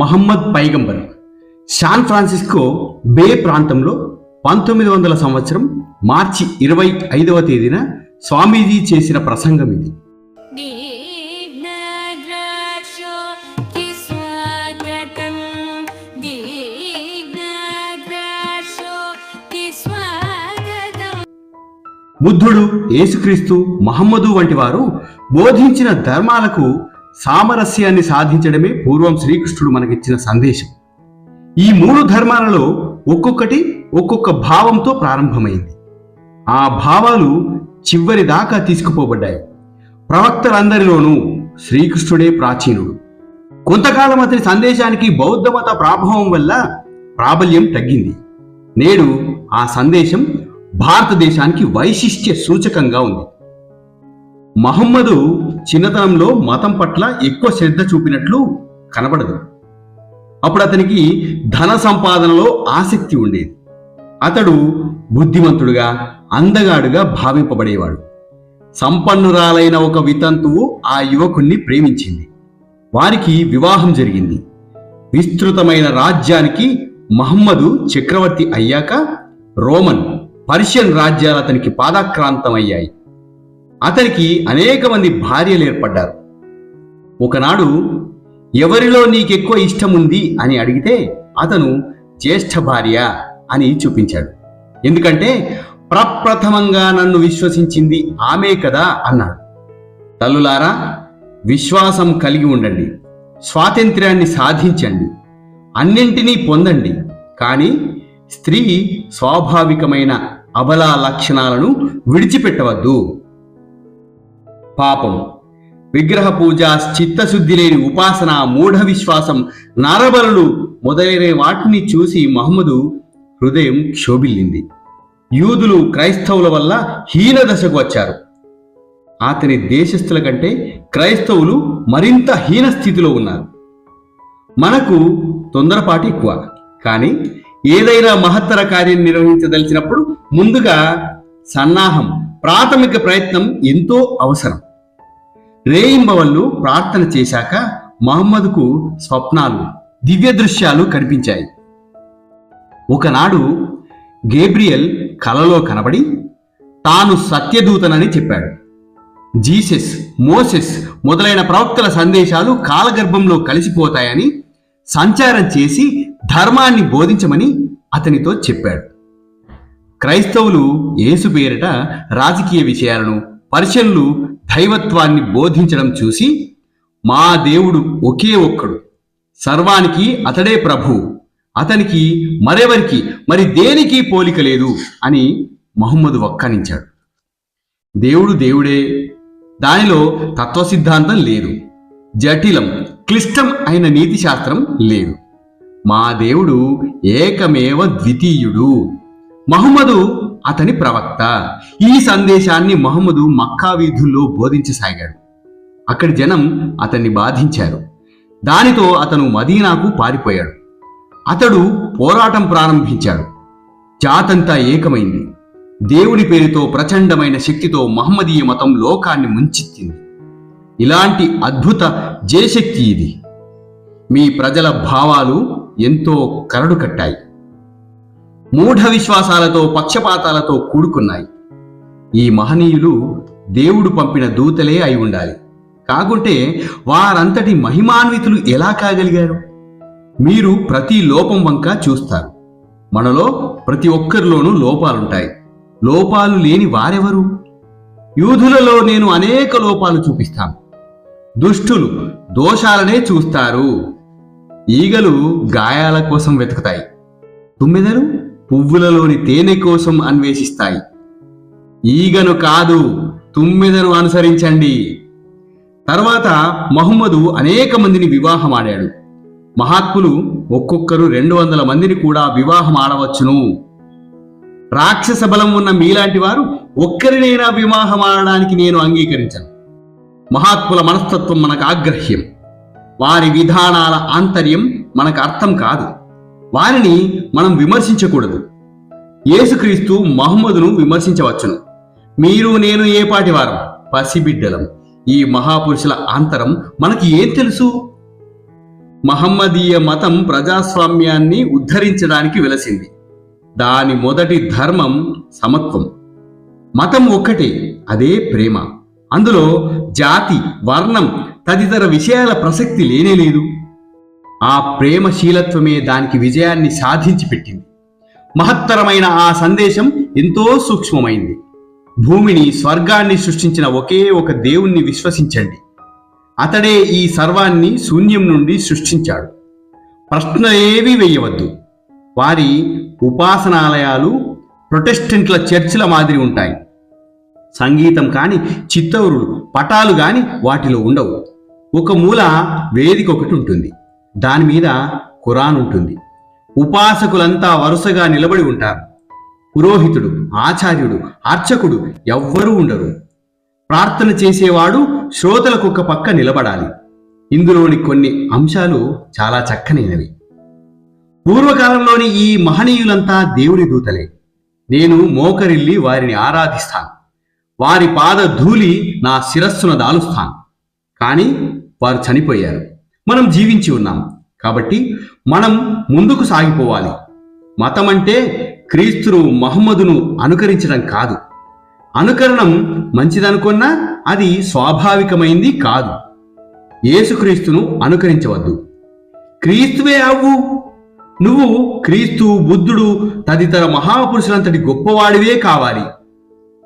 మహమ్మద్ పైగంబర్. San Francisco bay ప్రాంతంలో పంతొమ్మిది వందల సంవత్సరం మార్చి ఇరవై ఐదవ తేదీన స్వామీజీ చేసిన ప్రసంగం ఇది. బుద్ధుడు యేసుక్రీస్తు మహమ్మదు వంటి వారు బోధించిన ధర్మాలకు సామరస్యాన్ని సాధించడమే పూర్వం శ్రీకృష్ణుడు మనకిచ్చిన సందేశం. ఈ మూడు ధర్మాలలో ఒక్కొక్కటి ఒక్కొక్క భావంతో ప్రారంభమైంది. ఆ భావాలు చివరి దాకా తీసుకుపోబడ్డాయి. ప్రవక్తలందరిలోనూ శ్రీకృష్ణుడే ప్రాచీనుడు. కొంతకాలం అతని సందేశానికి బౌద్ధ మత ప్రాభావం వల్ల ప్రాబల్యం తగ్గింది. నేడు ఆ సందేశం భారతదేశానికి వైశిష్ట్య సూచకంగా ఉంది. మహమ్మదు చిన్నతనంలో మతం పట్ల ఎక్కువ శ్రద్ధ చూపినట్లు కనబడదు. అప్పుడు అతనికి ధన సంపాదనలో ఆసక్తి ఉండేది. అతడు బుద్ధిమంతుడుగా అందగాడుగా భావింపబడేవాడు. సంపన్నురాలైన ఒక వితంతువు ఆ యువకుణ్ణి ప్రేమించింది. వారికి వివాహం జరిగింది. విస్తృతమైన రాజ్యానికి మహమ్మదు చక్రవర్తి అయ్యాక రోమన్ పర్షియన్ రాజ్యాలు అతనికి పాదాక్రాంతమయ్యాయి. అతనికి అనేక మంది భార్యలు ఏర్పడ్డారు. ఒకనాడు ఎవరిలో నీకెక్కువ ఇష్టం ఉంది అని అడిగితే అతను జ్యేష్ఠ భార్య అని చూపించాడు. ఎందుకంటే ప్రప్రథమంగా నన్ను విశ్వసించింది ఆమె కదా అన్నాడు. తల్లులారా విశ్వాసం కలిగి ఉండండి. స్వాతంత్ర్యాన్ని సాధించండి. అన్నింటినీ పొందండి. కానీ స్త్రీ స్వాభావికమైన అబలా లక్షణాలను విడిచిపెట్టవద్దు. పాపం. విగ్రహ పూజ చిత్తశుద్ధి లేని ఉపాసన మూఢ విశ్వాసం నరబలులు మొదలైన వాటిని చూసి మహమ్మదు హృదయం క్షోభిల్లింది. యూదులు క్రైస్తవుల వల్ల హీన దశకు వచ్చారు. అతని దేశస్థుల కంటే క్రైస్తవులు మరింత హీన స్థితిలో ఉన్నారు. మనకు తొందరపాటు ఎక్కువ. కానీ ఏదైనా మహత్తర కార్యం నిర్వహించదలిచినప్పుడు ముందుగా సన్నాహం ప్రాథమిక ప్రయత్నం ఎంతో అవసరం. రేయింబవళ్ళు ప్రార్థన చేశాక మహమ్మదుకు స్వప్నాలు దివ్య దృశ్యాలు కనిపించాయి. ఒకనాడు గేబ్రియల్ కలలో కనబడి తాను సత్యదూతనని చెప్పాడు. జీసస్ మోసెస్ మొదలైన ప్రవక్తల సందేశాలు కాలగర్భంలో కలిసిపోతాయని సంచారం చేసి ధర్మాన్ని బోధించమని అతనితో చెప్పాడు. క్రైస్తవులు ఏసు పేరిట రాజకీయ విషయాలను పర్షన్లు దైవత్వాన్ని బోధించడం చూసి మా దేవుడు ఒకే ఒక్కడు. సర్వానికి అతడే ప్రభు. అతనికి మరెవరికి? మరి దేనికి పోలిక లేదు? అని మహమ్మదు వక్కనించాడు. దేవుడు దేవుడే. దానిలో తత్వ సిద్ధాంతం లేదు. జటిలం క్లిష్టం అయిన నీతి శాస్త్రం లేదు. మా దేవుడు ఏకమేవ ద్వితీయుడు. మహమ్మదు అతని ప్రవక్త. ఈ సందేశాన్ని మహమ్మదు మక్కా వీధుల్లో బోధించసాగాడు. అక్కడి జనం అతన్ని బాధించారు. దానితో అతను మదీనాకు పారిపోయాడు. అతడు పోరాటం ప్రారంభించాడు. జాతంతా ఏకమైంది. దేవుని పేరుతో ప్రచండమైన శక్తితో మహమ్మదీయ మతం లోకాన్ని ముంచెత్తింది. ఇలాంటి అద్భుత జయశక్తి ఇది. మీ ప్రజల భావాలు ఎంతో కరడు కట్టాయి. మూఢ విశ్వాసాలతో పక్షపాతాలతో కూడుకున్నాయి. ఈ మహనీయులు దేవుడు పంపిన దూతలే అయి ఉండాలి. కాకుంటే వారంతటి మహిమాన్వితులు ఎలా కాగలిగారు? మీరు ప్రతి లోపం వంక చూస్తారు. మనలో ప్రతి ఒక్కరిలోనూ లోపాలుంటాయి. లోపాలు లేని వారెవరు? యూధులలో నేను అనేక లోపాలు చూపిస్తాను. దుష్టులు దోషాలనే చూస్తారు. ఈగలు గాయాల కోసం వెతుకుతాయి. తుమ్మెదలు పువ్వులలోని తేనె కోసం అన్వేషిస్తాయి. ఈగను కాదు తుమ్మెదను అనుసరించండి. తర్వాత మహమ్మదు అనేక మందిని వివాహం ఆడాడు మహాత్ములు ఒక్కొక్కరు రెండు వందల మందిని కూడా వివాహం ఆడవచ్చును రాక్షస బలం ఉన్న మీలాంటి వారు ఒక్కరినైనా వివాహం ఆడడానికి నేను అంగీకరించను. మహాత్ముల మనస్తత్వం మనకు ఆగ్రహ్యం. వారి విధానాల ఆంతర్యం మనకు అర్థం కాదు. వారిని మనం విమర్శించకూడదు. యేసుక్రీస్తు మహమ్మదును విమర్శించవచ్చును. మీరు నేను ఏపాటి వారం? పసిబిడ్డలం. ఈ మహాపురుషుల అంతరం మనకి ఏం తెలుసు? మహమ్మదీయ మతం ప్రజాస్వామ్యాన్ని ఉద్ధరించడానికి వెలసింది. దాని మొదటి ధర్మం సమత్వం. మతం ఒక్కటే అదే ప్రేమ. అందులో జాతి వర్ణం తదితర విషయాల ప్రసక్తి లేనే లేదు. ఆ ప్రేమశీలత్వమే దానికి విజయాన్ని సాధించి పెట్టింది మహత్తరమైన ఆ సందేశం ఎంతో సూక్ష్మమైంది. భూమిని స్వర్గాన్ని సృష్టించిన ఒకే ఒక దేవుణ్ణి విశ్వసించండి. అతడే ఈ సర్వాన్ని శూన్యం నుండి సృష్టించాడు. ప్రశ్న ఏవీ వేయవద్దు. వారి ఉపాసనాలయాలు ప్రొటెస్టెంట్ల చర్చిల మాదిరి ఉంటాయి. సంగీతం కాని చిత్తౌరులు పటాలు కానీ వాటిలో ఉండవు. ఒక మూల వేదిక ఒకటి ఉంటుంది. దాని మీద ఖురాన్ ఉంటుంది. ఉపాసకులంతా వరుసగా నిలబడి ఉంటారు. పురోహితుడు ఆచార్యుడు అర్చకుడు ఎవ్వరూ ఉండరు. ప్రార్థన చేసేవాడు శ్రోతలకు పక్క నిలబడాలి. ఇందులోని కొన్ని అంశాలు చాలా చక్కనైనవి. పూర్వకాలంలోని ఈ మహనీయులంతా దేవుని దూతలే. నేను మోకరిల్లి వారిని ఆరాధిస్తాను. వారి పాద ధూళి నా శిరస్సున దాలుస్తాను. కానీ వారు చనిపోయారు. మనం జీవించి ఉన్నాం. కాబట్టి మనం ముందుకు సాగిపోవాలి. మతం అంటే క్రీస్తును మహమ్మదును అనుకరించడం కాదు. అనుకరణం మంచిదనుకున్నా అది స్వాభావికమైంది కాదు. యేసుక్రీస్తును అనుకరించవద్దు. క్రీస్తువే అవ్వు. నువ్వు క్రీస్తు బుద్ధుడు తదితర మహాపురుషులంతటి గొప్పవాడివే కావాలి.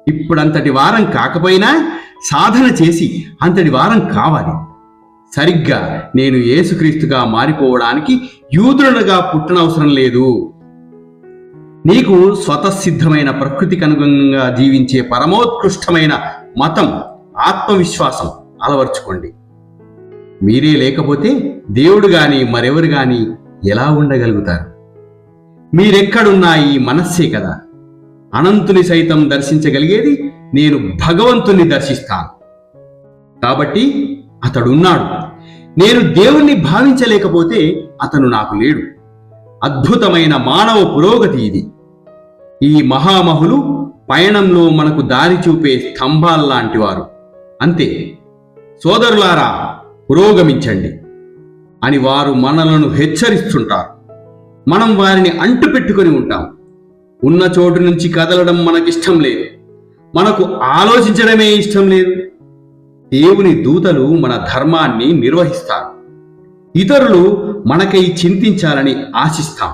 ఇప్పుడంతటి వారం కాకపోయినా సాధన చేసి అంతటి వారం కావాలి. సరిగ్గా నేను యేసుక్రీస్తుగా మారిపోవడానికి యూదులనుగా పుట్టనవసరం లేదు. నీకు స్వతసిద్ధమైన ప్రకృతికి అనుగుణంగా జీవించే పరమోత్కృష్టమైన మతం ఆత్మవిశ్వాసం అలవర్చుకోండి. మీరే లేకపోతే దేవుడు గాని మరెవరు గాని ఎలా ఉండగలుగుతారు? మీరెక్కడున్నా ఈ మనస్సే కదా. అనంతుని సైతం దర్శించగలిగేది నేను భగవంతుని దర్శిస్తాను. కాబట్టి అతడున్నాడు. నేను దేవుణ్ణి భావించలేకపోతే అతను నాకు లేడు. అద్భుతమైన మానవ పురోగతి ఇది. ఈ మహామహులు పయణంలో మనకు దారి చూపే స్తంభాల్లాంటి వారు అంతే. సోదరులారా పురోగమించండి. అని వారు మనలను హెచ్చరిస్తుంటారు. మనం వారిని అంటుపెట్టుకుని ఉంటాం. ఉన్న చోటు నుంచి కదలడం మనకిష్టం లేదు. మనకు ఆలోచించడమే ఇష్టం లేదు. దేవుని దూతలు మన ధర్మాన్ని నిర్వహిస్తారు. ఇతరులు మనకై చింతించాలని ఆశిస్తాం.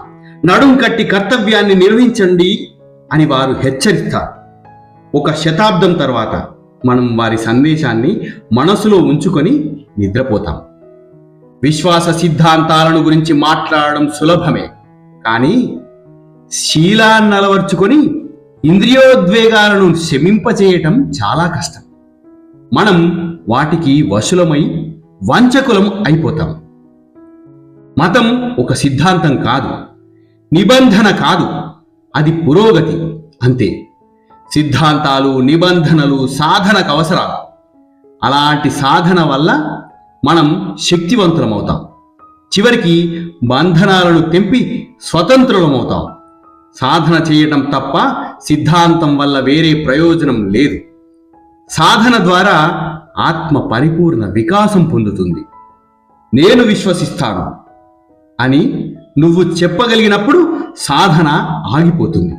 నడుం కట్టి కర్తవ్యాన్ని నిర్వహించండి అని వారు హెచ్చరిస్తారు. ఒక శతాబ్దం తర్వాత మనం వారి సందేశాన్ని మనసులో ఉంచుకొని నిద్రపోతాం. విశ్వాస సిద్ధాంతాలను గురించి మాట్లాడడం సులభమే. కానీ శీలాన్ని అలవర్చుకొని ఇంద్రియోద్వేగాలను శమింపచేయటం చాలా కష్టం. మనం వాటికి వశులమై వంచకులం అయిపోతాం. మతం ఒక సిద్ధాంతం కాదు నిబంధన కాదు అది పురోగతి అంతే. సిద్ధాంతాలు నిబంధనలు సాధనకు అవసరాలు. అలాంటి సాధన వల్ల మనం శక్తివంతులమవుతాం. చివరికి బంధనాలను తెంపి స్వతంత్రులమవుతాం. సాధన చేయటం తప్ప సిద్ధాంతం వల్ల వేరే ప్రయోజనం లేదు. సాధన ద్వారా ఆత్మ పరిపూర్ణ వికాసం పొందుతుంది. నేను విశ్వసిస్తాను అని నువ్వు చెప్పగలిగినప్పుడు సాధన ఆగిపోతుంది.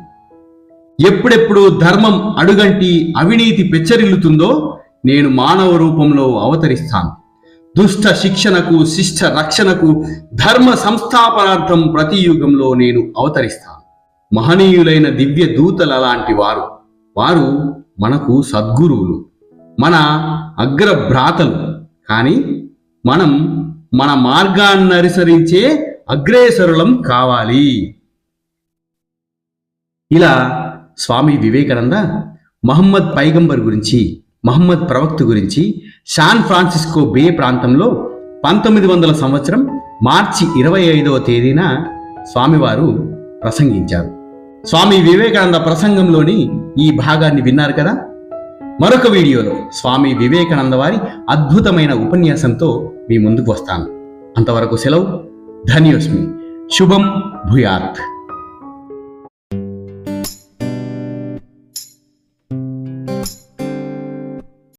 ఎప్పుడెప్పుడు ధర్మం అడుగంటి అవినీతి పెచ్చరిల్లుతుందో నేను మానవ రూపంలో అవతరిస్తాను. దుష్ట శిక్షణకు శిష్ట రక్షణకు ధర్మ సంస్థాపనార్థం ప్రతి యుగంలో నేను అవతరిస్తాను. మహనీయులైన దివ్య దూతల లాంటి వారు. వారు మనకు సద్గురువులు. మన అగ్రభ్రాతలు. కానీ మనం మన మార్గాన్ని అనుసరించే అగ్రేసరులం కావాలి. ఇలా స్వామి వివేకానంద మహమ్మద్ పైగంబర్ గురించి మహమ్మద్ ప్రవక్త గురించి శాన్ ఫ్రాన్సిస్కో బే ప్రాంతంలో పంతొమ్మిది వందల సంవత్సరం మార్చి ఇరవై ఐదవ తేదీన స్వామివారు ప్రసంగించారు. స్వామి వివేకానంద ప్రసంగంలోని ఈ భాగాన్ని విన్నారు కదా? మరొక వీడియోలో స్వామి వివేకానంద వారి అద్భుతమైన ఉపన్యాసంతో మీ ముందుకు వస్తాను. అంతవరకు సెలవు. ధన్యోస్మి. శుభం భూయాత్.